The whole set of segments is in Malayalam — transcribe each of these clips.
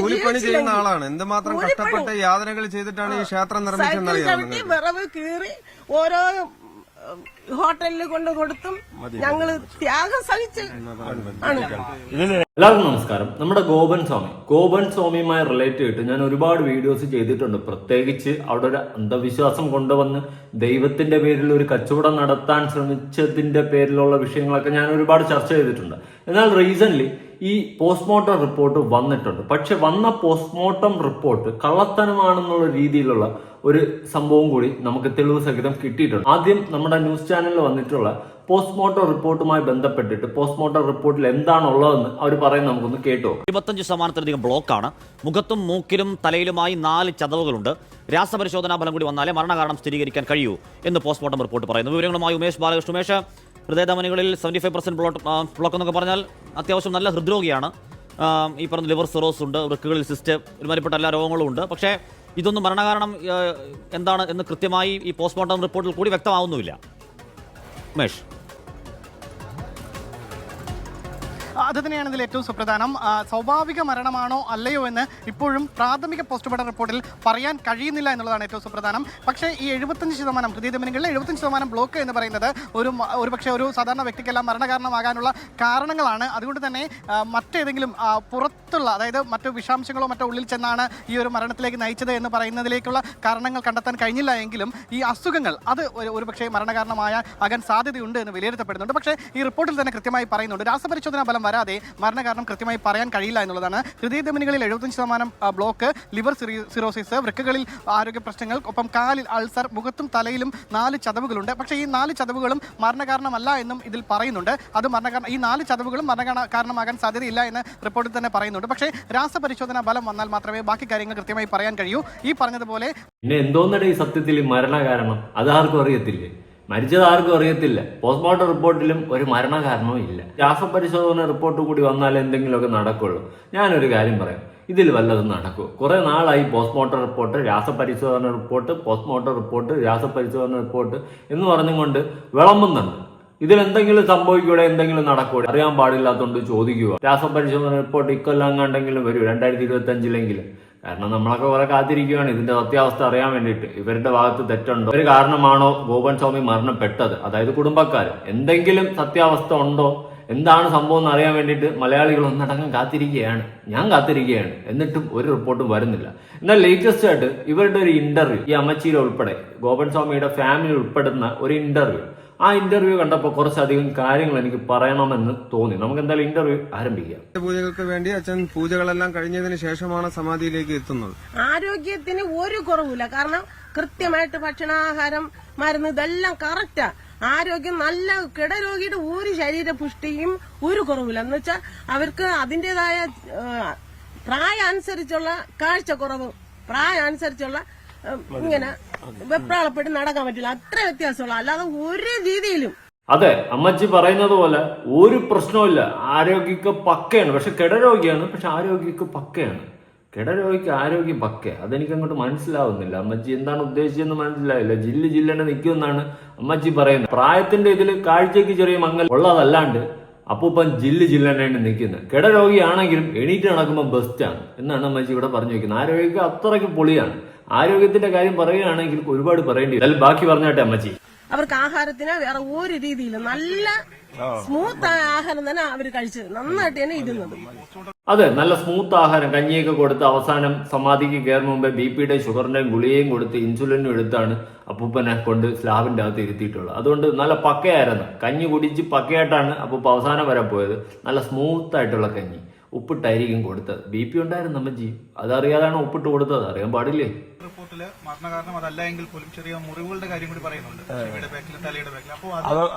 കൂലിപ്പണി ചെയ്യുന്ന ആളാണ്. എന്തുമാത്രം. കഷ്ടപ്പെട്ട് യാതനകൾ ചെയ്തിട്ടാണ് ഈ ക്ഷേത്രം നിർമ്മിച്ചത് വിറവ് കീറി ഓരോ ഹോട്ടലിൽ കൊണ്ട് കൊടുത്തും ഞങ്ങൾ ത്യാഗം സഹിച്ചു ആണ്. എല്ലാവർക്കും നമസ്കാരം. നമ്മുടെ ഗോപൻ സ്വാമി. ഗോപൻ സ്വാമിയുമായി റിലേറ്റ് ചെയ്തിട്ട് ഞാൻ ഒരുപാട് വീഡിയോസ് ചെയ്തിട്ടുണ്ട്. പ്രത്യേകിച്ച് അവിടെ ഒരു അന്ധവിശ്വാസം കൊണ്ടുവന്ന് ദൈവത്തിന്റെ പേരിൽ ഒരു കച്ചവടം നടത്താൻ ശ്രമിച്ചതിന്റെ പേരിലുള്ള വിഷയങ്ങളൊക്കെ ഞാൻ ഒരുപാട് ചർച്ച ചെയ്തിട്ടുണ്ട്. എന്നാൽ റീസെന്റ് ഈ പോസ്റ്റ്മോർട്ടം റിപ്പോർട്ട് വന്നിട്ടുണ്ട്. പക്ഷെ വന്ന പോസ്റ്റ്മോർട്ടം റിപ്പോർട്ട് കള്ളത്തനമാണെന്നുള്ള രീതിയിലുള്ള ഒരു സംഭവം കൂടി നമുക്ക് തെളിവ് സഹിതം കിട്ടിയിട്ടുണ്ട്. ആദ്യം നമ്മുടെ ന്യൂസ് ചാനലിൽ വന്നിട്ടുള്ള പോസ്റ്റ്മോർട്ടം റിപ്പോർട്ടുമായി ബന്ധപ്പെട്ടിട്ട് പോസ്റ്റ്മോർട്ടം റിപ്പോർട്ടിൽ എന്താണുള്ളതെന്ന് അവർ പറയുന്നത് നമുക്കൊന്ന് കേട്ടോ ഇരുപത്തഞ്ച് ശതമാനത്തിലധികം ബ്ലോക്കാണ്. മുഖത്തും മൂക്കിലും തലയിലുമായി നാല് ചതവുകളുണ്ട്. രാസപരിശോധനാ ഫലം കൂടി വന്നാലേ മരണകാരണം സ്ഥിരീകരിക്കാൻ കഴിയൂ എന്ന് പോസ്റ്റ്മോർട്ടം റിപ്പോർട്ട് പറയുന്നു. വിവരങ്ങളുമായി Umesh Balakrishna. Umesh ഹൃദയധമനികളിൽ seventy five percent blot block എന്നൊക്കെ പറഞ്ഞാൽ അത്യാവശ്യം നല്ല ഹൃദ്രോഗിയാണ്. ഈ പറഞ്ഞ ലിവർ സിറോസ് ഉണ്ട് വൃക്കുകളിൽ സിസ്റ്റ് ഒരുമാതിരിപ്പെട്ട എല്ലാ രോഗങ്ങളും ഉണ്ട്. പക്ഷേ ഇതൊന്നും മരണകാരണം എന്താണ് എന്ന് കൃത്യമായി ഈ പോസ്റ്റ്മോർട്ടം റിപ്പോർട്ടിൽ കൂടി വ്യക്തമാവുന്നുമില്ല. ഉമേഷ്. അത് തന്നെയാണ് ഏറ്റവും സുപ്രധാനം. സ്വാഭാവിക മരണമാണോ അല്ലയോ എന്ന് ഇപ്പോഴും പ്രാഥമിക പോസ്റ്റ്മോർട്ടം റിപ്പോർട്ടിൽ പറയാൻ കഴിയുന്നില്ല എന്നുള്ളതാണ് ഏറ്റവും സുപ്രധാനം. പക്ഷേ ഈ എഴുപത്തഞ്ച് ശതമാനം ഹൃദയധമനികളിൽ എഴുപത്തഞ്ച് ശതമാനം ബ്ലോക്ക് എന്ന് പറയുന്നത് ഒരു ഒരു പക്ഷേ ഒരു സാധാരണ വ്യക്തിക്കെല്ലാം മരണകാരണമാകാനുള്ള കാരണങ്ങളാണ്. അതുകൊണ്ട് തന്നെ മറ്റേതെങ്കിലും ആ, പുറത്തുള്ള അതായത് മറ്റു വിഷാംശങ്ങളോ മറ്റോ ഉള്ളിൽ ചെന്നാണ് ഈ ഒരു മരണത്തിലേക്ക് നയിച്ചത് എന്ന് പറയുന്നതിലേക്കുള്ള കാരണങ്ങൾ കണ്ടെത്താൻ കഴിഞ്ഞില്ല എങ്കിലും ഈ അസുഖങ്ങൾ അത് ഒരു- പക്ഷേ മരണകാരണമായ ആകാൻ സാധ്യതയുണ്ട് എന്ന് വിലയിരുത്തപ്പെടുന്നുണ്ട്. പക്ഷേ ഈ റിപ്പോർട്ടിൽ തന്നെ കൃത്യമായി പറയുന്നുണ്ട് രാസപരിശോധനാ ഫലം വരാതെ മരണകാരണം കൃത്യമായി പറയാൻ കഴിയില്ല എന്നുള്ളതാണ്. ഹൃദയധമനികളിൽ എഴുപത്തഞ്ച് ശതമാനം ബ്ലോക്ക് ലിവർ സിറി- സിറോസിസ് വൃക്കകളിൽ ആരോഗ്യ പ്രശ്നങ്ങൾ ഒപ്പം കാലിൽ അൾസർ മുഖത്തും തലയിലും നാല് ചതവുകളുണ്ട്. പക്ഷേ ഈ നാല് ചതവുകളും മരണകാരണമല്ല എന്നും ഇതിൽ പറയുന്നുണ്ട്. അത് മരണകാരണം ഈ നാല് ചതവുകളും മരണകാരണമാകാൻ കാരണമാകാൻ സാധ്യതയില്ല എന്ന് റിപ്പോർട്ടിൽ തന്നെ പറയുന്നുണ്ട്. പക്ഷേ രാസപരിശോധന ഫലം വന്നാൽ മാത്രമേ ബാക്കി കാര്യങ്ങൾ കൃത്യമായി പറയാൻ കഴിയൂ. ഈ പറഞ്ഞതുപോലെ പിന്നെ എന്തോന്നടേ ഈ സത്യത്തിൽ മരണ കാരണം അത് ആർക്കും അറിയത്തില്ലേ? മരിച്ചത് ആർക്കും അറിയത്തില്ല. പോസ്റ്റ്മോർട്ടം റിപ്പോർട്ടിലും ഒരു മരണ കാരണവും ഇല്ല. രാസപരിശോധന റിപ്പോർട്ട് കൂടി വന്നാൽ എന്തെങ്കിലുമൊക്കെ നടക്കുള്ളൂ. ഞാനൊരു കാര്യം പറയാം. ഇതിൽ വല്ലതും നടക്കൂ കുറെ നാളായി പോസ്റ്റ്മോർട്ടം റിപ്പോർട്ട് രാസപരിശോധന റിപ്പോർട്ട് പോസ്റ്റ്മോർട്ടം റിപ്പോർട്ട് രാസപരിശോധന റിപ്പോർട്ട് എന്ന് പറഞ്ഞുകൊണ്ട് വിളമ്പുന്നുണ്ട്. ഇതിൽ എന്തെങ്കിലും സംഭവിക്കൂടെ എന്തെങ്കിലും നടക്കൂടെ? അറിയാൻ പാടില്ലാത്തതുകൊണ്ട് ചോദിക്കുക രാസപരിശോധന റിപ്പോർട്ട് ഇക്കൊല്ലം കണ്ടെങ്കിലും വരും രണ്ടായിരത്തി ഇരുപത്തി അഞ്ചിലെങ്കിലും കാരണം നമ്മളൊക്കെ കുറെ കാത്തിരിക്കുകയാണ് ഇതിന്റെ സത്യാവസ്ഥ അറിയാൻ വേണ്ടിയിട്ട്. ഇവരുടെ ഭാഗത്ത് തെറ്റുണ്ടോ? ഒരു കാരണമാണോ ഗോപൻ സ്വാമി മരണപ്പെട്ടത്? അതായത് കുടുംബക്കാർ എന്തെങ്കിലും സത്യാവസ്ഥ ഉണ്ടോ? എന്താണ് സംഭവം എന്ന് അറിയാൻ വേണ്ടിയിട്ട് മലയാളികൾ ഒന്നടങ്കം കാത്തിരിക്കുകയാണ്. ഞാൻ കാത്തിരിക്കുകയാണ്. എന്നിട്ടും ഒരു റിപ്പോർട്ടും വരുന്നില്ല. എന്നാൽ ലേറ്റസ്റ്റ് ആയിട്ട് ഇവരുടെ ഒരു ഇന്റർവ്യൂ ഈ അമ്മച്ചിയിൽ ഉൾപ്പെടെ ഗോപൻ സ്വാമിയുടെ ഫാമിലി ഉൾപ്പെടുന്ന ഒരു ഇന്റർവ്യൂ ആ ഇന്റർവ്യൂ കണ്ടപ്പോൾ കുറച്ചധികം കാര്യങ്ങൾ എനിക്ക് പറയണമെന്ന് തോന്നി. നമുക്ക് എന്തായാലും ഇന്റർവ്യൂ ആരംഭിക്കാം. പൂജകൾക്ക് വേണ്ടി അച്ഛൻ പൂജകളെല്ലാം കഴിഞ്ഞതിന് ശേഷമാണ് സമാധിയിലേക്ക് എത്തുന്നത്. ആരോഗ്യത്തിന് ഒരു കുറവില്ല കാരണം കൃത്യമായിട്ട് ഭക്ഷണാഹാരം മരുന്ന് ഇതെല്ലാം കറക്റ്റാ ആരോഗ്യം നല്ല കിടരോഗിയുടെ ഒരു ശരീര പുഷ്ടിയും ഒരു കുറവില്ല എന്ന് വെച്ചാൽ അവർക്ക് അതിന്റേതായ പ്രായ അനുസരിച്ചുള്ള കാഴ്ചക്കുറവ് പ്രായം അനുസരിച്ചുള്ള ഇങ്ങനെ വെപ്രാളപ്പെട്ട് നടക്കാൻ പറ്റില്ല? അത്ര വ്യത്യാസമുള്ള അല്ലാതെ ഒരു രീതിയിലും. അതെ അമ്മച്ചി പറയുന്നത് പോലെ ഒരു പ്രശ്നവുമില്ല ആരോഗ്യക്ക് പക്കയാണ്. പക്ഷെ കിടരോഗിയാണ് പക്ഷെ ആരോഗ്യക്ക് പക്കയാണ്. കിടരോഗിക്ക് ആരോഗ്യം പക്ക അതെനിക്ക് അങ്ങോട്ട് മനസ്സിലാവുന്നില്ല. അമ്മച്ചി എന്താണ് ഉദ്ദേശിച്ചതെന്ന് മനസ്സിലാവില്ല ജില്ല ജില്ലനെ നിൽക്കുമെന്നാണ് അമ്മച്ചി പറയുന്നത്. പ്രായത്തിന്റെ ഇതിൽ കാഴ്ചക്ക് ചെറിയ മങ്ങൽ ഉള്ളതല്ലാണ്ട് അപ്പൂപ്പൻ ജില്ല ജില്ലനായിട്ട് നിൽക്കുന്നത്. കിടരോഗിയാണെങ്കിലും എണീറ്റ് നടക്കുമ്പോൾ ബെസ്റ്റാണ് എന്നാണ് അമ്മച്ചി ഇവിടെ പറഞ്ഞു വെക്കുന്നത് ആരോഗ്യം അത്രയ്ക്ക് പൊളിയാണ്. ആരോഗ്യത്തിന്റെ കാര്യം പറയുകയാണെങ്കിൽ ഒരുപാട് പറയേണ്ടി വരും ബാക്കി പറഞ്ഞാട്ടെ അമ്മച്ചി. അവർക്ക് ആഹാരത്തിന് വേറെ ഒരു രീതിയില്ല. നല്ല സ്മൂത്ത് ആഹാരം തന്നെ അവർ കഴിച്ചത് നന്നായിട്ട് തന്നെ ഇരുന്നത്. അതെ നല്ല സ്മൂത്ത് ആഹാരം. കഞ്ഞിയൊക്കെ കൊടുത്ത് അവസാനം സമാധിക്ക് കയറുന്ന മുമ്പേ ബി പിയുടെ ഷുഗറിന്റെയും ഗുളികയും കൊടുത്ത് ഇൻസുലിനും എടുത്താണ് അപ്പൂപ്പനെ കൊണ്ട് സ്ലാബിന്റെ അകത്ത് ഇരുത്തിയിട്ടുള്ളത്. അതുകൊണ്ട് നല്ല പക്കയായിരുന്നു. കഞ്ഞി കുടിച്ച് പക്കയായിട്ടാണ് അപ്പൂപ്പ അവസാനം വരെ പോയത്. നല്ല സ്മൂത്ത് ആയിട്ടുള്ള കഞ്ഞി. ഉപ്പിട്ടായിരിക്കും കൊടുത്തത്. ബി പി ഉണ്ടായിരുന്നു അമ്മജി അതറിയാതാണ് ഉപ്പിട്ട് കൊടുത്തത്. അറിയാൻ പാടില്ലേ? റിപ്പോർട്ടിൽ മരണകാരണം അതല്ല എങ്കിൽ പോലും ചെറിയ മുറിവുകളുടെ കാര്യം കൂടി പറയുന്നുണ്ട്. തലയുടെ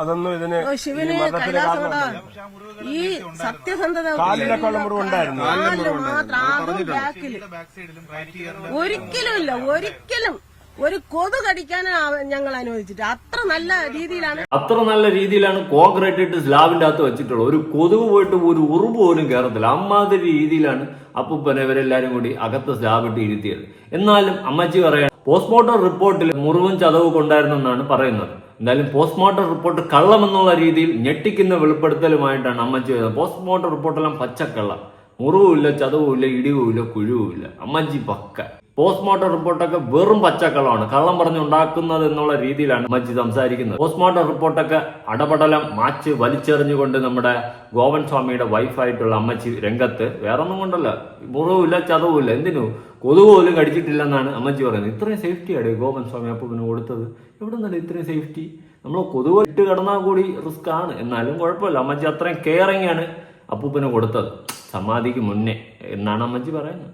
അതൊന്നും ഇതിന് ശിവന് ഈ സത്യസന്ധത മാത്രം ബാക്ക് സൈഡിലും റൈറ്റ് ഇയറിലും ഒരിക്കലും ഇല്ല ഒരിക്കലും. ഒരു കൊതു കടിക്കാൻ ഞങ്ങൾ അനുവദിച്ചിട്ട്. അത്ര നല്ല രീതിയിലാണ് അത്ര നല്ല രീതിയിലാണ് കോൺക്രീറ്റ് ഇട്ട് സ്ലാബിന്റെ അകത്ത് വെച്ചിട്ടുള്ളത്. ഒരു കൊതുക് പോയിട്ട് ഒരു ഉറുമ്പ് പോലും കയറത്തില്ല അമ്മാതിരി രീതിയിലാണ് അപ്പൂപ്പനെ ഇവരെല്ലാരും കൂടി അകത്ത് സ്ലാബ് ഇട്ട് ഇരുത്തിയത്. എന്നാലും അമ്മച്ചി പറയാൻ പോസ്റ്റ്മോർട്ടം റിപ്പോർട്ടിൽ മുറിവും ചതവും കൊണ്ടായിരുന്നെന്നാണ് പറയുന്നത്. എന്തായാലും പോസ്റ്റ്മോർട്ടം റിപ്പോർട്ട് കള്ളമെന്നുള്ള രീതിയിൽ ഞെട്ടിക്കുന്ന വെളിപ്പെടുത്തലുമായിട്ടാണ് അമ്മച്ചി വരുന്നത്. പോസ്റ്റ്മോർട്ടം റിപ്പോർട്ടെല്ലാം പച്ചക്കള്ള. മുറിവുമില്ല ചതവുമില്ല ഇടിവുമില്ല കുഴിവുമില്ല. അമ്മച്ചി പക്ക. പോസ്റ്റ്മോർട്ടം റിപ്പോർട്ടൊക്കെ വെറും പച്ചക്കളമാണ്. കള്ളം പറഞ്ഞുണ്ടാക്കുന്നത് എന്നുള്ള രീതിയിലാണ് മജ്ജി സംസാരിക്കുന്നത്. പോസ്റ്റ്മോർട്ടം റിപ്പോർട്ടൊക്കെ അടപടലം മാച്ച് വലിച്ചെറിഞ്ഞുകൊണ്ട് നമ്മുടെ ഗോവൻ സ്വാമിയുടെ വൈഫായിട്ടുള്ള അമ്മച്ചി രംഗത്ത് വേറൊന്നും കൊണ്ടല്ല. മുറിവില്ല ചതവുമില്ല. എന്തിനു? കൊതുക് പോലും കടിച്ചിട്ടില്ലെന്നാണ് അമ്മച്ചി പറയുന്നത്. ഇത്രയും സേഫ്റ്റിയാണ് ഗോവൻ സ്വാമി അപ്പൂപ്പിന് കൊടുത്തത്. എവിടെ നിന്നല്ല ഇത്രയും സേഫ്റ്റി നമ്മൾ കൊതുക് ഇട്ട് കിടന്നാൽ കൂടി റിസ്ക് ആണ്. എന്നാലും കുഴപ്പമില്ല. അമ്മച്ചി അത്രയും കെയറിങ് ആണ്. അപ്പൂപ്പന് കൊടുത്തത്. സമാധിക്ക് മുന്നേ എന്നാണ് അമ്മച്ചി പറയുന്നത്.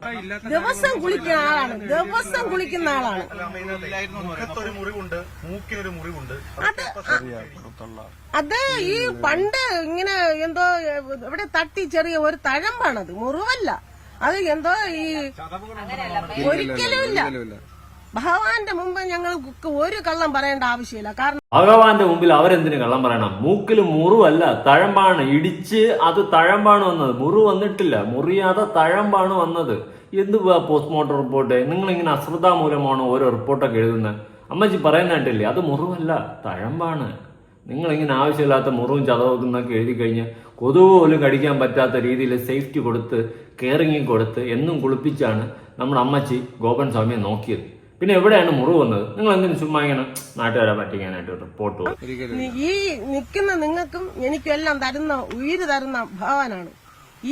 ദിവസം കുളിക്കുന്ന ആളാണ്. ദിവസം കുളിക്കുന്ന ആളാണ്. അത് അത് ഈ പണ്ട് ഇങ്ങനെ എന്തോ ഇവിടെ തട്ടി ചെറിയ ഒരു തഴമ്പാണത്. മുറിവല്ല. അത് എന്തോ ഈ ഒരിക്കലും ഇല്ല. ഇല്ല. ഭഗവാന്റെ മുമ്പ് ഞങ്ങൾക്ക് ഒരു കള്ളം പറയേണ്ട ആവശ്യമില്ല. കാരണം ഭഗവാന്റെ മുമ്പിൽ അവരെന്തിനു കള്ളം പറയണം? മൂക്കിൽ മുറിവല്ല തഴമ്പാണ്. ഇടിച്ച് അത് തഴമ്പാണ് വന്നത്. മുറിവ് വന്നിട്ടില്ല. മുറിയാതെ തഴമ്പാണ് വന്നത്. എന്ത് പോസ്റ്റ്മോർട്ടം റിപ്പോർട്ട് നിങ്ങൾ ഇങ്ങനെ അശ്രദ്ധ മൂലമാണ് ഓരോ റിപ്പോർട്ടൊക്കെ എഴുതുന്നത് അമ്മച്ചി പറയുന്ന അത് മുറിവല്ല തഴമ്പാണ്. നിങ്ങൾ ഇങ്ങനെ ആവശ്യമില്ലാത്ത മുറിവും ചതവും ഒക്കെ എഴുതി കഴിഞ്ഞ് കൊതുക് പോലും കടിക്കാൻ പറ്റാത്ത രീതിയിൽ സേഫ്റ്റി കൊടുത്ത് കെയറിങ്ങും കൊടുത്ത് എന്നും കുളിപ്പിച്ചാണ് നമ്മുടെ അമ്മച്ചി ഗോപൻ സ്വാമിയെ നോക്കിയത്. പിന്നെ എവിടെയാണ് മുറിവ് വന്നത്? നിങ്ങൾ എന്തിനു ചുമ്മാ ഇങ്ങനെ നാട്ടുകാരെ പറ്റിക്കാനായിട്ട് റിപ്പോർട്ട് ഈ നിൽക്കുന്ന നിങ്ങൾക്കും എനിക്കും എല്ലാം തരുന്ന ഉയിര് തരുന്ന ഭഗവാനാണ്.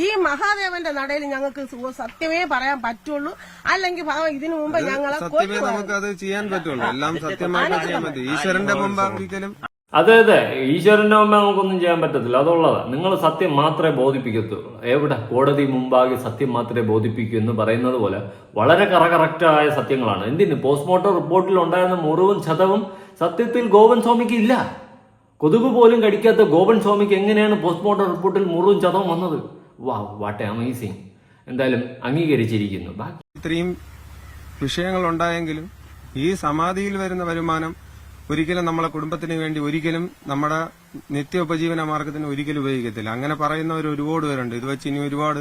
ഈ മഹാദേവന്റെ നടയിൽ ഞങ്ങൾക്ക് സത്യമേ പറയാൻ പറ്റുള്ളൂ. അല്ലെങ്കിൽ ഭഗവാൻ ഇതിനു മുമ്പ് ഞങ്ങളെ സത്യമേ നമുക്ക് അത് ചെയ്യാൻ പറ്റുള്ളൂ. എല്ലാം സത്യമായിട്ട് ചെയ്യാൻ പറ്റും ഈശ്വരന്റെ മുമ്പ് ഒരിക്കലും അതെ അതെ. ഈശ്വരന്റെ മുമ്പേ നമുക്കൊന്നും ചെയ്യാൻ പറ്റത്തില്ല. അതുള്ളതാ. നിങ്ങൾ സത്യം മാത്രമേ ബോധിപ്പിക്കത്തുള്ളൂ എവിടെ? കോടതി മുമ്പാകെ സത്യം മാത്രമേ ബോധിപ്പിക്കൂ എന്ന് പറയുന്നത് പോലെ വളരെ കറകറക്റ്റായ സത്യങ്ങളാണ്. എന്തിന്? പോസ്റ്റ്മോർട്ടം റിപ്പോർട്ടിൽ ഉണ്ടായിരുന്ന മുറിവും ചതവും സത്യത്തിൽ ഗോവൻ സ്വാമിക്ക് ഇല്ല. കൊതുക് പോലും കടിക്കാത്ത ഗോവൻ സ്വാമിക്ക് എങ്ങനെയാണ് പോസ്റ്റ്മോർട്ടം റിപ്പോർട്ടിൽ മുറിവും ചതവും വന്നത്? വാ വാട്ട് അമേസിങ്. എന്തായാലും അംഗീകരിച്ചിരിക്കുന്നു. ഇത്രയും വിഷയങ്ങൾ ഉണ്ടായെങ്കിലും ഈ സമാധിയിൽ വരുന്ന വരുമാനം ഒരിക്കലും നമ്മളെ കുടുംബത്തിന് വേണ്ടി ഒരിക്കലും നമ്മുടെ നിത്യോപജീവന മാർഗത്തിന് ഒരിക്കലും ഉപയോഗിക്കത്തില്ല. അങ്ങനെ പറയുന്നവർ ഒരുപാട് പേരുണ്ട്. ഇത് വെച്ച് ഇനി ഒരുപാട്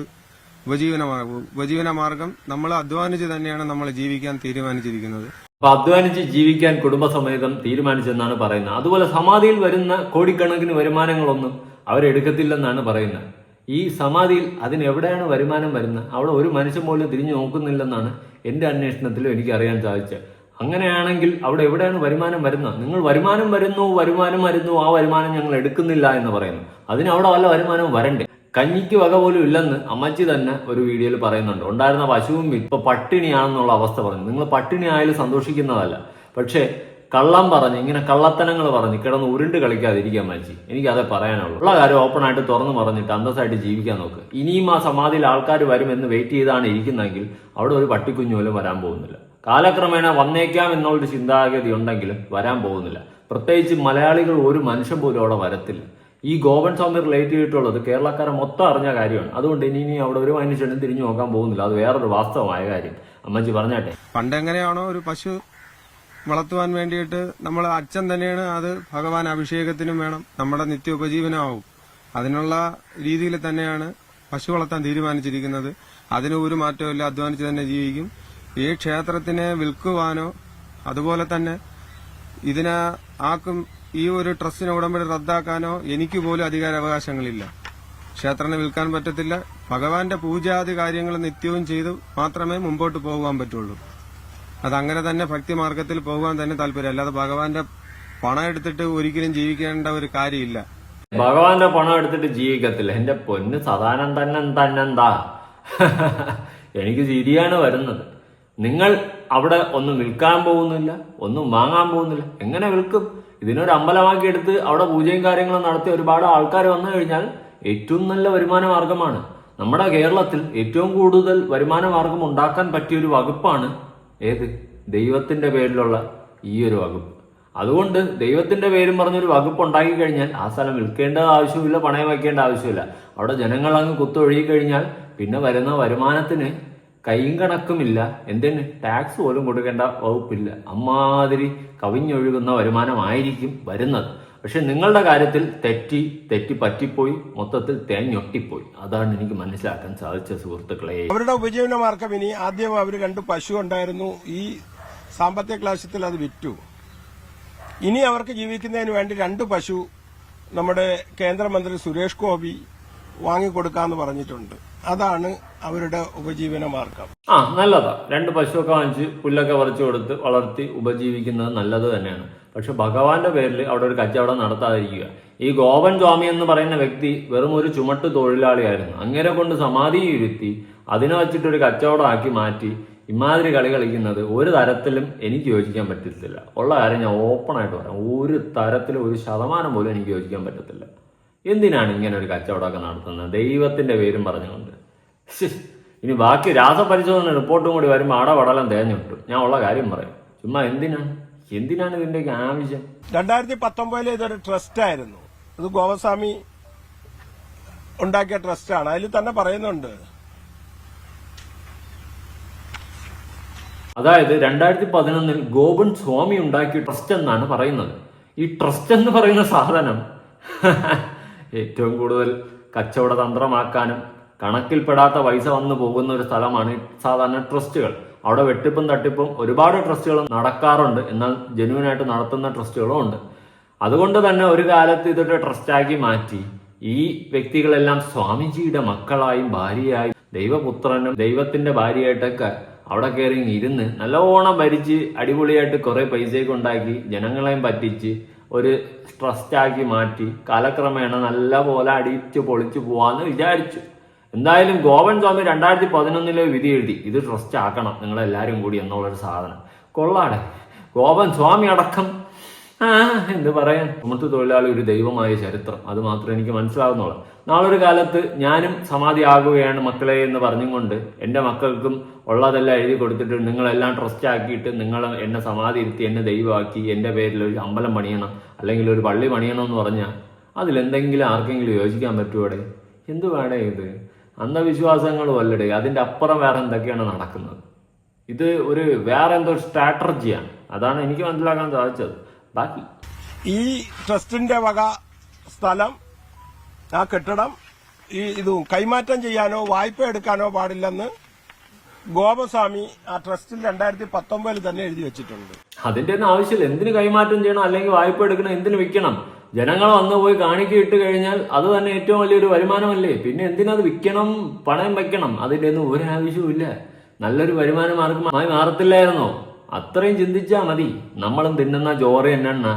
ഉപജീവന മാർഗം ഉപജീവന മാർഗം നമ്മൾ അധ്വാനിച്ച് തന്നെയാണ് നമ്മൾ ജീവിക്കാൻ തീരുമാനിച്ചിരിക്കുന്നത്. അപ്പൊ അധ്വാനിച്ച് ജീവിക്കാൻ കുടുംബസമേതം തീരുമാനിച്ചെന്നാണ് പറയുന്നത്. അതുപോലെ സമാധിയിൽ വരുന്ന കോടിക്കണക്കിന് വരുമാനങ്ങളൊന്നും അവരെടുക്കത്തില്ലെന്നാണ് പറയുന്നത്. ഈ സമാധിയിൽ അതിന് എവിടെയാണ് വരുമാനം വരുന്നത്? അവിടെ ഒരു മനുഷ്യൻ പോലും തിരിഞ്ഞു നോക്കുന്നില്ലെന്നാണ് എന്റെ അന്വേഷണത്തിലും എനിക്ക് അറിയാൻ സാധിച്ചത്. അങ്ങനെയാണെങ്കിൽ അവിടെ എവിടെയാണ് വരുമാനം വരുന്നത്? നിങ്ങൾ വരുമാനം വരുന്നു വരുമാനം വരുന്നു ആ വരുമാനം ഞങ്ങൾ എടുക്കുന്നില്ല എന്ന് പറയുന്നു. അതിന് അവിടെ വല്ല വരുമാനവും വരണ്ടേ? കഞ്ഞിക്ക് വക പോലും ഇല്ലെന്ന് അമ്മച്ചി തന്നെ ഒരു വീഡിയോയിൽ പറയുന്നുണ്ട്. ഉണ്ടായിരുന്ന പശുവും ഇപ്പൊ പട്ടിണിയാണെന്നുള്ള അവസ്ഥ പറഞ്ഞു. നിങ്ങൾ പട്ടിണി ആയാലും സന്തോഷിക്കുന്നതല്ല. പക്ഷേ കള്ളം പറഞ്ഞ് ഇങ്ങനെ കള്ളത്തനങ്ങൾ പറഞ്ഞ് കിടന്ന് ഉരുണ്ട് കളിക്കാതിരിക്കാൻ മച്ചി എനിക്ക് അതേ പറയാനുള്ളൂ. ഉള്ള കാര്യം ഓപ്പൺ ആയിട്ട് തുറന്നു പറഞ്ഞിട്ട് അന്തസ്സായിട്ട് ജീവിക്കാൻ നോക്ക്. ഇനിയും ആ സമാധിയിൽ ആൾക്കാർ വരുമെന്ന് വെയിറ്റ് ചെയ്താണ് ഇരിക്കുന്നതെങ്കിൽ അവിടെ ഒരു പട്ടിക്കുഞ്ഞു പോലും വരാൻ പോകുന്നില്ല. കാലക്രമേണ വന്നേക്കാം എന്നുള്ളൊരു ചിന്താഗതി ഉണ്ടെങ്കിലും വരാൻ പോകുന്നില്ല. പ്രത്യേകിച്ച് മലയാളികൾ ഒരു മനുഷ്യൻ പോലും അവിടെ വരത്തില്ല. ഈ ഗോവൻ സ്വാമി റിലേറ്റ് ചെയ്തിട്ടുള്ളത് കേരളക്കാരെ മൊത്തം അറിഞ്ഞ കാര്യമാണ്. അതുകൊണ്ട് ഇനി ഇനി അവിടെ ഒരു മനുഷ്യനും തിരിഞ്ഞു നോക്കാൻ പോകുന്നില്ല. അത് വേറൊരു വാസ്തവമായ കാര്യം. അമ്മച്ചി പറഞ്ഞാട്ടെ. പണ്ട് എങ്ങനെയാണോ ഒരു പശു വളർത്തുവാൻ വേണ്ടിയിട്ട് നമ്മൾ അച്ഛൻ തന്നെയാണ് അത് ഭഗവാൻ അഭിഷേകത്തിനും വേണം. നമ്മുടെ നിത്യ നിത്യോപജീവനമാവും അതിനുള്ള രീതിയിൽ തന്നെയാണ് പശു വളർത്താൻ തീരുമാനിച്ചിരിക്കുന്നത്. അതിന് ഒരു മാറ്റവും അധ്വാനിച്ച് തന്നെ ജീവിക്കും. ഈ ക്ഷേത്രത്തിനെ വിൽക്കുവാനോ അതുപോലെ തന്നെ ഇതിനെ ആക്കും ഈ ഒരു ട്രസ്റ്റിനെ ഉടമ്പടി റദ്ദാക്കാനോ എനിക്ക് പോലും അധികാരാവകാശങ്ങളില്ല. ക്ഷേത്രനെ വിൽക്കാൻ പറ്റത്തില്ല. ഭഗവാന്റെ പൂജാതി കാര്യങ്ങൾ നിത്യവും ചെയ്ത് മാത്രമേ മുമ്പോട്ട് പോകുവാൻ പറ്റുള്ളൂ. അതങ്ങനെ തന്നെ ഭക്തിമാർഗത്തിൽ പോകുവാൻ തന്നെ താല്പര്യം. അല്ലാതെ ഭഗവാന്റെ പണം എടുത്തിട്ട് ഒരിക്കലും ജീവിക്കേണ്ട ഒരു കാര്യമില്ല. ഭഗവാന്റെ പണം എടുത്തിട്ട് ജീവിക്കത്തില്ല. എന്റെ പൊന്ന് സദാനം എനിക്ക് ചിരിയാണ് വരുന്നത്. നിങ്ങൾ അവിടെ ഒന്നും വിൽക്കാൻ പോകുന്നില്ല ഒന്നും വാങ്ങാൻ പോകുന്നില്ല. എങ്ങനെ വിൽക്കും? ഇതിനൊരു അമ്പലമാക്കി എടുത്ത് അവിടെ പൂജയും കാര്യങ്ങളും നടത്തി ഒരുപാട് ആൾക്കാർ വന്നു കഴിഞ്ഞാൽ ഏറ്റവും നല്ല വരുമാന മാർഗമാണ് നമ്മുടെ കേരളത്തിൽ ഏറ്റവും കൂടുതൽ വരുമാന മാർഗം ഉണ്ടാക്കാൻ പറ്റിയ ഒരു വകുപ്പാണ് ഏത്? ദൈവത്തിന്റെ പേരിലുള്ള ഈ ഒരു വകുപ്പ്. അതുകൊണ്ട് ദൈവത്തിന്റെ പേരും പറഞ്ഞൊരു വകുപ്പ് ഉണ്ടാക്കി കഴിഞ്ഞാൽ ആ സ്ഥലം വിൽക്കേണ്ട ആവശ്യമില്ല പണയം വയ്ക്കേണ്ട ആവശ്യമില്ല അവിടെ ജനങ്ങൾ അങ്ങ് കുത്തൊഴുകി കഴിഞ്ഞാൽ പിന്നെ വരുന്ന വരുമാനത്തിന് കൈയും കണക്കുമില്ല. എന്തിന് ടാക്സ് പോലും കൊടുക്കേണ്ട വകുപ്പില്ല. അമ്മാതിരി കവിഞ്ഞൊഴുകുന്ന വരുമാനമായിരിക്കും വരുന്നത്. പക്ഷെ നിങ്ങളുടെ കാര്യത്തിൽ തെറ്റി തെറ്റി പറ്റിപ്പോയി. മൊത്തത്തിൽ തേഞ്ഞൊട്ടിപ്പോയി അതാണ് എനിക്ക് മനസ്സിലാക്കാൻ സാധിച്ച സുഹൃത്തുക്കളെ. അവരുടെ ഉപജീവന മാർഗം ഇനി ആദ്യം അവർ കണ്ട് പശു ഉണ്ടായിരുന്നു. ഈ സാമ്പത്തിക ക്ലാശത്തിൽ അത് വിറ്റു. ഇനി അവർക്ക് ജീവിക്കുന്നതിന് വേണ്ടി രണ്ട് പശു നമ്മുടെ കേന്ദ്രമന്ത്രി സുരേഷ് ഗോപി വാങ്ങിക്കൊടുക്കാന്ന് പറഞ്ഞിട്ടുണ്ട്. അതാണ് അവരുടെ ഉപജീവന മാർഗം. ആ നല്ലതാ. രണ്ട് പശുവൊക്കെ വാങ്ങിച്ച് പുല്ലൊക്കെ വറച്ചു കൊടുത്ത് വളർത്തി ഉപജീവിക്കുന്നത് നല്ലത് തന്നെയാണ്. പക്ഷെ ഭഗവാന്റെ പേരിൽ അവിടെ ഒരു കച്ചവടം നടത്താതിരിക്കുക. ഈ ഗോപൻ സ്വാമി എന്ന് പറയുന്ന വ്യക്തി വെറും ഒരു ചുമട്ട് തൊഴിലാളിയായിരുന്നു. അങ്ങനെ കൊണ്ട് സമാധി ഇരുത്തി അതിനെ വെച്ചിട്ട് ഒരു കച്ചവടമാക്കി മാറ്റി ഇമാതിരി കളി കളിക്കുന്നത് ഒരു തരത്തിലും എനിക്ക് യോജിക്കാൻ പറ്റത്തില്ല. ഉള്ള കാര്യം ഞാൻ ഓപ്പണായിട്ട് പറയാം. ഒരു തരത്തിലും ഒരു ശതമാനം പോലും എനിക്ക് യോജിക്കാൻ പറ്റത്തില്ല. എന്തിനാണ് ഇങ്ങനെ ഒരു കച്ചവടമൊക്കെ നടത്തുന്നത്? ദൈവത്തിന്റെ പേരും പറഞ്ഞുകൊണ്ട്. ഇനി ബാക്കി രാസപരിശോധന റിപ്പോർട്ടും കൂടി വരുമ്പോൾ അവിടെ തേഞ്ഞു തേഞ്ഞിട്ടു ഞാൻ ഉള്ള കാര്യം പറയും. ചുമ്മാ എന്തിനാണ് എന്തിനാണ് ഇതിന്റെ ആവശ്യം? രണ്ടായിരത്തി പത്തൊമ്പതിലെ ഇതൊരു ട്രസ്റ്റ് ആയിരുന്നു. അത് ഗോവസ്വാമി ഉണ്ടാക്കിയ ട്രസ്റ്റാണ് അതിൽ തന്നെ പറയുന്നുണ്ട്. അതായത് രണ്ടായിരത്തി പതിനൊന്നിൽ ഗോപൻ സ്വാമി ഉണ്ടാക്കിയ ട്രസ്റ്റ് എന്നാണ് പറയുന്നത്. ഈ ട്രസ്റ്റ് എന്ന് പറയുന്ന സാധനം ഏറ്റവും കൂടുതൽ കച്ചവട തന്ത്രമാക്കാനും കണക്കിൽപ്പെടാത്ത പൈസ വന്നു പോകുന്ന ഒരു സ്ഥലമാണ് സാധാരണ ട്രസ്റ്റുകൾ. അവിടെ വെട്ടിപ്പും തട്ടിപ്പും ഒരുപാട് ട്രസ്റ്റുകൾ നടക്കാറുണ്ട്. എന്നാൽ ജെനുവിനായിട്ട് നടത്തുന്ന ട്രസ്റ്റുകളും ഉണ്ട്. അതുകൊണ്ട് തന്നെ ഒരു കാലത്ത് ഇതൊരു ട്രസ്റ്റാക്കി മാറ്റി. ഈ വ്യക്തികളെല്ലാം സ്വാമിജിയുടെ മക്കളായും ഭാര്യയായും ദൈവപുത്രനും ദൈവത്തിന്റെ ഭാര്യയായിട്ടൊക്കെ അവിടെ കയറി ഇരുന്ന് നല്ലോണം ഭരിച്ച് അടിപൊളിയായിട്ട് കുറെ പൈസയൊക്കെ ഉണ്ടാക്കി ജനങ്ങളെയും പറ്റിച്ച് ഒരു സ്ട്രെസ്റ്റാക്കി മാറ്റി കാലക്രമേണ നല്ല പോലെ അടിച്ച് പൊളിച്ചു പോവാന്ന് വിചാരിച്ചു. എന്തായാലും ഗോവൻ സ്വാമി രണ്ടായിരത്തി പതിനൊന്നിലെ വിധി എഴുതി. ഇത് ട്രസ്റ്റ് ആക്കണം. നിങ്ങളെല്ലാരും കൂടി എന്നുള്ളൊരു സാധനം. കൊള്ളാടെ. ഗോവൻ സ്വാമി അടക്കം ആ എന്ത് പറയാൻ? ചുമട്ട് തൊഴിലാളി ഒരു ദൈവമായ ചരിത്രം. അത് മാത്രം എനിക്ക് മനസ്സിലാകുന്നുള്ളു നാളൊരു കാലത്ത് ഞാനും സമാധി ആകുകയാണ് മക്കളെ എന്ന് പറഞ്ഞുകൊണ്ട് എന്റെ മക്കൾക്കും ഉള്ളതെല്ലാം എഴുതി കൊടുത്തിട്ട് നിങ്ങളെല്ലാം ട്രസ്റ്റ് ആക്കിയിട്ട് നിങ്ങൾ എന്നെ സമാധി ഇരുത്തി എന്നെ ദൈവമാക്കി എന്റെ പേരിൽ ഒരു അമ്പലം പണിയണം അല്ലെങ്കിൽ ഒരു പള്ളി പണിയണം എന്ന് പറഞ്ഞാൽ അതിലെന്തെങ്കിലും ആർക്കെങ്കിലും യോജിക്കാൻ പറ്റുമോടെ എന്ത് വേണേ ഇത്? അന്ധവിശ്വാസങ്ങളും അല്ലടേ അതിന്റെ അപ്പുറം വേറെ എന്തൊക്കെയാണ് നടക്കുന്നത്? ഇത് ഒരു വേറെ എന്തോ സ്ട്രാറ്റജിയാണ് അതാണ് എനിക്ക് മനസ്സിലാക്കാൻ സാധിച്ചത്. ബാക്കി. ഈ ട്രസ്റ്റിന്റെ വക സ്ഥലം ആ കെട്ടിടം ഈ ഇത് കൈമാറ്റം ചെയ്യാനോ വായ്പ എടുക്കാനോ പാടില്ലെന്ന് ഗോപസ്വാമി ആ ട്രസ്റ്റിൽ രണ്ടായിരത്തി പത്തൊമ്പതിൽ തന്നെ എഴുതി വെച്ചിട്ടുണ്ട്. അതിന്റെ ഒന്നും ആവശ്യമില്ല. എന്തിന് കൈമാറ്റം ചെയ്യണം അല്ലെങ്കിൽ വായ്പ എടുക്കണം എന്തിനു വിൽക്കണം? ജനങ്ങൾ വന്നു പോയി കാണിക്ക ഇട്ട് കഴിഞ്ഞാൽ അത് തന്നെ ഏറ്റവും വലിയൊരു വരുമാനമല്ലേ? പിന്നെ എന്തിനത് വിൽക്കണം പണയം വെക്കണം അതിന്റെ ഒന്നും ഒരു ആവശ്യവും ഇല്ല നല്ലൊരു വരുമാന മാർഗമായി മാറത്തില്ലായിരുന്നോ? അത്രയും ചിന്തിച്ചാ മതി. നമ്മളും തിന്നുന്ന ചോറ് തന്നെയാണ്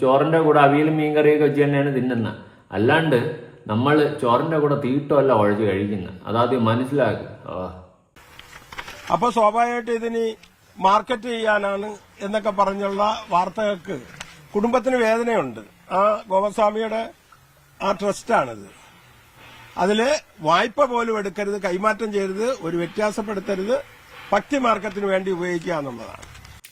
ചോറിന്റെ കൂടെ അവിയലും മീൻകറിയൊക്കെ വെച്ച് തന്നെയാണ് തിന്നുന്ന. അല്ലാണ്ട് നമ്മൾ ചോറിന്റെ കൂടെ തീട്ടമല്ല ഉഴച്ച് കഴിക്കുന്നത് അതാദ്യം മനസ്സിലാക്കുക അപ്പോൾ അപ്പൊ സ്വാഭാവികമായിട്ട് ഇതിന് മാർക്കറ്റ് ചെയ്യാനാണ് എന്നൊക്കെ പറഞ്ഞുള്ള വാർത്തകൾക്ക് കുടുംബത്തിന് വേദനയുണ്ട്. ആ ഗോപസ്വാമിയുടെ ആ ട്രസ്റ്റാണിത്. അതിൽ വായ്പ പോലും എടുക്കരുത് കൈമാറ്റം ചെയ്യരുത് ഒരു വ്യത്യാസപ്പെടുത്തരുത് ഭക്തി മാർക്കറ്റിന് വേണ്ടി ഉപയോഗിക്കുക എന്നുള്ളതാണ്.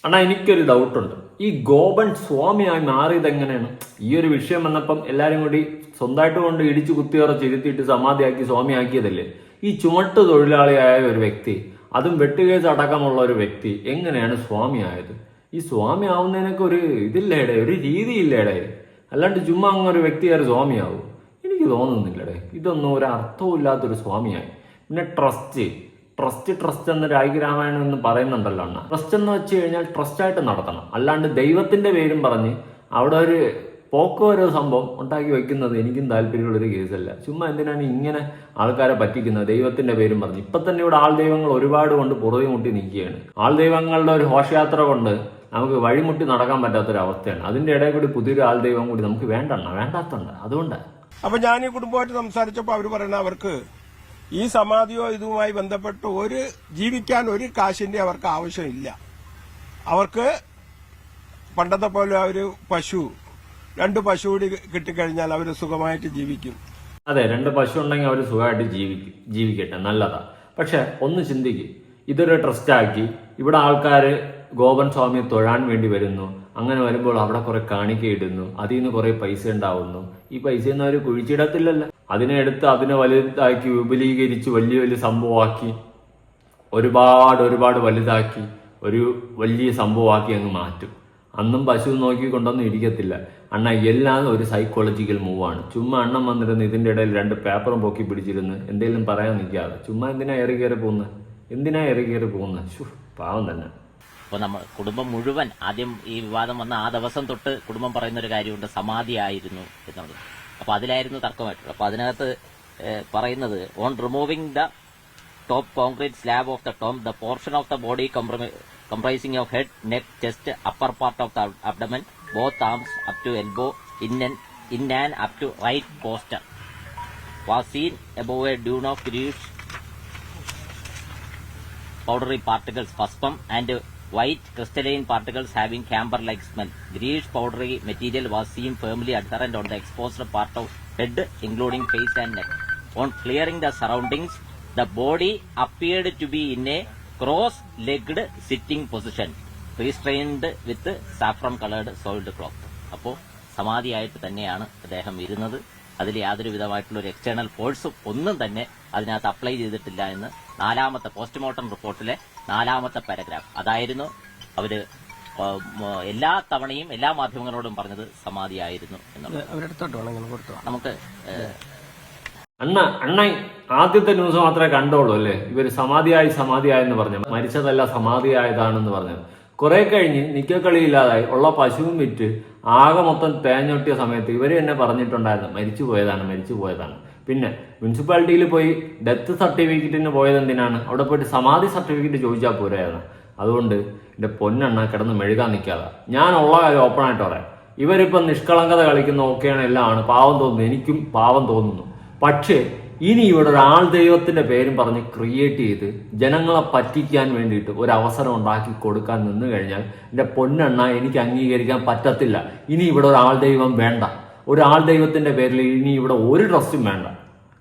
അണ്ണാ എനിക്കൊരു ഡൗട്ടുണ്ട് ഈ ഗോപൻ സ്വാമിയായി മാറിയത് എങ്ങനെയാണ് ഈ ഒരു വിഷയം വന്നപ്പം എല്ലാവരും കൂടി സ്വന്തമായിട്ട് കൊണ്ട് ഇടിച്ചു കുത്തിയുറച്ച് ഇരുത്തിയിട്ട് സമാധിയാക്കി സ്വാമിയാക്കിയതല്ലേ? ഈ ചുമട്ട് തൊഴിലാളിയായ ഒരു വ്യക്തി അതും വെട്ടുകേസ് അടക്കമുള്ള ഒരു വ്യക്തി എങ്ങനെയാണ് സ്വാമിയായത്? ഈ സ്വാമി ആവുന്നതിനൊക്കെ ഒരു ഇതില്ലേടേ ഒരു രീതിയില്ലേടെ? അല്ലാണ്ട് ചുമ്മാ അങ്ങ് ഒരു വ്യക്തിയാര് സ്വാമിയാവും? എനിക്ക് തോന്നുന്നില്ലടേ. ഇതൊന്നും ഒരു അർത്ഥവും ഇല്ലാത്തൊരു സ്വാമിയായി. പിന്നെ ട്രസ്റ്റ്. ട്രസ്റ്റ് ട്രസ്റ്റ് എന്ന് രാജരാമായണം എന്ന് പറയുന്നുണ്ടല്ലോ അണ്ണ. ട്രസ്റ്റ് എന്ന് വെച്ച് കഴിഞ്ഞാൽ ട്രസ്റ്റ് ആയിട്ട് നടത്തണം. അല്ലാണ്ട് ദൈവത്തിന്റെ പേരും പറഞ്ഞ് അവിടെ ഒരു പോക്കോരോ സംഭവം ഉണ്ടാക്കി വെക്കുന്നത് എനിക്കും താല്പര്യമുള്ളൊരു കേസല്ല. ചുമ്മാ എന്തിനാണ് ഇങ്ങനെ ആൾക്കാരെ പറ്റിക്കുന്നത്? ദൈവത്തിന്റെ പേരും പറഞ്ഞ്. ഇപ്പൊ തന്നെ ഇവിടെ ആൾ ദൈവങ്ങൾ ഒരുപാട് കൊണ്ട് പുറകെ മുട്ടി നിൽക്കുകയാണ്. ആൾ ദൈവങ്ങളുടെ ഒരു ഘോഷയാത്ര കൊണ്ട് നമുക്ക് വഴിമുട്ടി നടക്കാൻ പറ്റാത്തൊരവസ്ഥയാണ്. അതിന്റെ ഇടയിൽ കൂടി പുതിയൊരു ആൾ ദൈവം കൂടി നമുക്ക് വേണ്ടണ്ണ? വേണ്ടാത്തുണ്ട്. അതുകൊണ്ട്. അപ്പൊ ഞാൻ ഈ കുടുംബമായിട്ട് സംസാരിച്ചപ്പോൾ അവർ പറയുന്ന അവർക്ക് ഈ സമാധിയോ ഇതുമായി ബന്ധപ്പെട്ട് ഒരു ജീവിക്കാൻ ഒരു കാശിന്റെ അവർക്ക് ആവശ്യമില്ല. അവർക്ക് പണ്ടത്തെ പോലെ ഒരു പശു രണ്ട് പശു കൂടി കിട്ടിക്കഴിഞ്ഞാൽ അവർ സുഖമായിട്ട് ജീവിക്കും. അതെ രണ്ട് പശു ഉണ്ടെങ്കിൽ അവർ സുഖമായിട്ട് ജീവിക്കും ജീവിക്കട്ടെ നല്ലതാ. പക്ഷെ ഒന്ന് ചിന്തിക്കും. ഇതൊരു ട്രസ്റ്റാക്കി ഇവിടെ ആൾക്കാർ ഗോപൻ സ്വാമിയെ തൊഴാൻ വേണ്ടി വരുന്നു. അങ്ങനെ വരുമ്പോൾ അവിടെ കുറെ കാണിക്കയിടുന്നു. അതിൽ നിന്ന് കുറെ പൈസ ഉണ്ടാവുന്നു. ഈ പൈസ ഒന്നും അവർ കുഴിച്ചിടത്തില്ലല്ലോ. അതിനെ എടുത്ത് അതിനെ വലുതാക്കി വിപുലീകരിച്ച് വലിയ വലിയ സംഭവമാക്കി ഒരുപാട് ഒരുപാട് വലുതാക്കി ഒരു വലിയ സംഭവമാക്കി അങ്ങ് മാറ്റും. അന്നും പശു നോക്കി കൊണ്ടൊന്നും ഇരിക്കത്തില്ല. അണ്ണ എല്ലാം ഒരു സൈക്കോളജിക്കൽ മൂവാണ് ചുമ്മാ അണ്ണം വന്നിരുന്ന് ഇതിന്റെ ഇടയിൽ രണ്ട് പേപ്പറും പൊക്കി പിടിച്ചിരുന്ന് എന്തെങ്കിലും പറയാൻ നിൽക്കാതെ. ചുമ്മാ എന്തിനാ ഇറങ്ങി കയറി പോകുന്നത് എന്തിനാ ഇറങ്ങി കയറി പോകുന്നത് ഷു പാവം തന്നെ. അപ്പോൾ നമ്മൾ കുടുംബം മുഴുവൻ ആദ്യം ഈ വിവാദം വന്ന ആ ദിവസം തൊട്ട് കുടുംബം പറയുന്ന ഒരു കാര്യമുണ്ട് സമാധിയായിരുന്നു എന്നുള്ളത്. അപ്പൊ അതിലായിരുന്നു തർക്കമായിട്ടുള്ളത്. അപ്പൊ അതിനകത്ത് പറയുന്നത് on removing the top concrete slab of the tomb the portion of the body comprising of head neck chest upper part of the abdomen both arms up to elbow in in an up to right posture was seen above a dune of greyish powdery particles ഫസ്പം and white crystalline particles having camber-like smell. Greenish powdery material was seen firmly adherent on the exposed part of head, including face and neck. On clearing the surroundings, the body appeared to be in a cross-legged sitting position, restrained with saffron-colored soiled cloth. അപ്പോൾ സമാധിയായിട്ട് തന്നെയാണ് അദ്ദേഹം ഇരുന്നത് അതിൽ യാതൊരു വിധമായിട്ടുള്ള ഒരു എക്സ്റ്റേണൽ ഫോഴ്സും ഒന്നും തന്നെ അതിനകത്ത് അപ്ലൈ ചെയ്തിട്ടില്ല എന്ന് നാലാമത്തെ പോസ്റ്റ്മോർട്ടം റിപ്പോർട്ടിലെ നാലാമത്തെ പാരഗ്രാഫ്. അതായിരുന്നു അവർ എല്ലാ തവണയും എല്ലാ മാധ്യമങ്ങളോടും പറഞ്ഞത് സമാധിയായിരുന്നു എന്നുള്ളത്. നമുക്ക് അണ്ണ അണ്ണ ആദ്യത്തെ ന്യൂസ് മാത്രമേ കണ്ടോളൂ അല്ലേ? ഇവർ സമാധിയായി സമാധിയായെന്ന് പറഞ്ഞു മരിച്ചതല്ല സമാധിയായതാണെന്ന് പറഞ്ഞു കുറെ കഴിഞ്ഞ് നിക്കക്കളിയില്ലാതായി ഉള്ള പശുവും വിറ്റ് ആകെ മൊത്തം തേഞ്ഞൊട്ടിയ സമയത്ത് ഇവർ തന്നെ പറഞ്ഞിട്ടുണ്ടായിരുന്നു മരിച്ചു പോയതാണ് മരിച്ചു പോയതാണ് പിന്നെ മുനിസിപ്പാലിറ്റിയിൽ പോയി ഡെത്ത് സർട്ടിഫിക്കറ്റിന് പോയത് എന്തിനാണ്? അവിടെ പോയിട്ട് സമാധി സർട്ടിഫിക്കറ്റ് ചോദിച്ചാൽ പോരായിരുന്നു അതുകൊണ്ട് എന്റെ പൊന്നെണ്ണ കിടന്ന് മെഴുകാൻ നിൽക്കാതെ ഞാൻ ഉള്ള കാര്യം ഓപ്പൺ ആയിട്ട് പറയാം. ഇവരിപ്പം നിഷ്കളങ്കത കളിക്കുന്ന ഓക്കെയാണ് എല്ലാം പാവം തോന്നുന്നു. എനിക്കും പാവം തോന്നുന്നു. പക്ഷേ ഇനി ഇവിടെ ഒരു ആൾ ദൈവത്തിന്റെ പേരും പറഞ്ഞ് ക്രിയേറ്റ് ചെയ്ത് ജനങ്ങളെ പറ്റിക്കാൻ വേണ്ടിയിട്ട് ഒരു അവസരം ഉണ്ടാക്കി കൊടുക്കാൻ നിന്ന് കഴിഞ്ഞാൽ എന്റെ പൊന്നെണ്ണ എനിക്ക് അംഗീകരിക്കാൻ പറ്റത്തില്ല. ഇനി ഇവിടെ ഒരു ആൾ ദൈവം വേണ്ട. ഒരു ആൾ ദൈവത്തിന്റെ പേരിൽ ഇനി ഇവിടെ ഒരു ട്രസ്റ്റും വേണ്ട.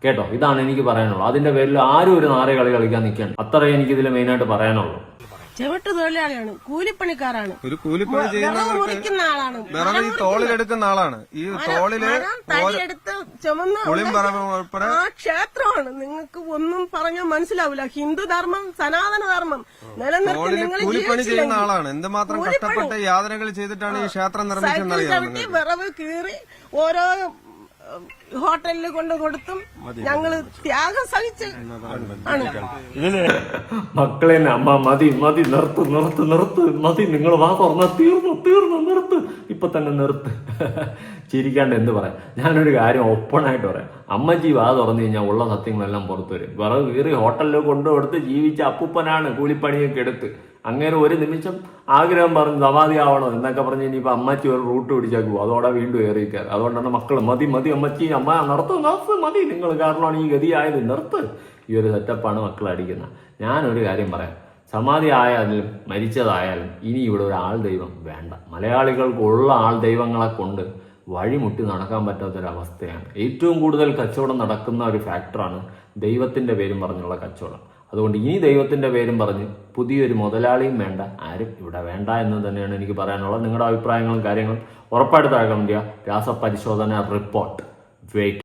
കേട്ടോ? ഇതാണ് എനിക്ക് പറയാനുള്ളത്. അതിന്റെ പേരിൽ ആരും ഒരു നാരെ കളി കളിക്കാൻ നിൽക്കണം അത്രേ എനിക്ക് ഇതിൽ മെയിനായിട്ട് പറയാനുള്ളൂ. ചെവിട്ട് തൊഴിലാളിയാണ് കൂലിപ്പണിക്കാരാണ്. ഒരു കൂലിപ്പണി ചെയ്യുന്ന മുറിക്കുന്ന ആളാണ്. വിറവ് ഈ തോളിലെടുക്കുന്ന ആളാണ്. ഈ തോളിൽ മരം തടിയെടുത്ത് ചുമന്ന് പുളിയും ഉൾപ്പെടെ ആ ക്ഷേത്രമാണ്. നിങ്ങൾക്ക് ഒന്നും പറഞ്ഞാൽ മനസ്സിലാവില്ല. ഹിന്ദു ധർമ്മം സനാതന ധർമ്മം. നിലനിർത്തി തോളിൽ നിങ്ങൾ കൂലിപ്പണി ചെയ്യുന്ന ജീവിച്ചില്ലെങ്കിൽ ആളാണ്. എന്തുമാത്രം. കഷ്ടപ്പെട്ട് യാതനകൾ ചെയ്തിട്ടാണ് ഈ ക്ഷേത്രം സൈക്കിൾ ചവിട്ടി വിറവ് കീറി ഓരോ ഹോട്ടലിൽ കൊണ്ട് കൊടുത്തും ഞങ്ങൾ ത്യാഗം സഹിച്ച് മക്കളെ അമ്മ മതി മതി നിർത്ത് നിർത്ത് നിർത്ത് മതി. നിങ്ങൾ വാ തുറന്ന തീർന്നു തീർന്നു നിർത്ത്. ഇപ്പൊ തന്നെ നിർത്ത്. ചിരിക്കാണ്ട് എന്ത് പറയാം? ഞാനൊരു കാര്യം ഓപ്പൺ ആയിട്ട് പറയാം. അമ്മച്ചി വാ തുറന്നു കഴിഞ്ഞാൽ ഉള്ള സത്യങ്ങളെല്ലാം പുറത്തു വരും. വിറവ് കീറി ഹോട്ടലിൽ കൊണ്ടുകൊടുത്ത് ജീവിച്ച അപ്പൂപ്പനാണ് കൂലിപ്പണിയൊക്കെ എടുത്ത്. അങ്ങനെ ഒരു നിമിഷം ആഗ്രഹം പറഞ്ഞ് സമാധി ആവണോ എന്നൊക്കെ പറഞ്ഞ് ഇനിയിപ്പോൾ അമ്മച്ചി ഒരു റൂട്ട് പിടിച്ചാൽ അതോടെ വീണ്ടും ഏറിയിരിക്കാറ് അതുകൊണ്ടാണ് മക്കൾ മതി മതി അമ്മച്ചി അമ്മ നിർത്ത് നിർത്ത് മതി നിങ്ങൾ കാരണമാണ് ഈ ഗതിയായത്. നിർത്ത്. ഈ ഒരു സെറ്റപ്പാണ് മക്കൾ അടിക്കുന്നത് ഞാനൊരു കാര്യം പറയാം. സമാധി ആയാലും മരിച്ചതായാലും ഇനി ഇവിടെ ഒരു ആൾ ദൈവം വേണ്ട. മലയാളികൾക്കുള്ള ആൾ ദൈവങ്ങളെ കൊണ്ട് വഴിമുട്ടി നടക്കാൻ പറ്റാത്തൊരവസ്ഥയാണ്. ഏറ്റവും കൂടുതൽ കച്ചവടം നടക്കുന്ന ഒരു ഫാക്ടറാണ് ദൈവത്തിന്റെ പേരും പറഞ്ഞുള്ള കച്ചവടം. അതുകൊണ്ട് ഇനി ദൈവത്തിന്റെ പേരും പറഞ്ഞ് പുതിയൊരു മുതലാളിയും വേണ്ട ആരും ഇവിടെ വേണ്ട എന്ന് തന്നെയാണ് എനിക്ക് പറയാനുള്ളത്. നിങ്ങളുടെ അഭിപ്രായങ്ങളും കാര്യങ്ങളും ഉറപ്പായിട്ട് താഴെ കമന്റ് ചെയ്യുക. രാസപരിശോധന റിപ്പോർട്ട് വെയിറ്റ്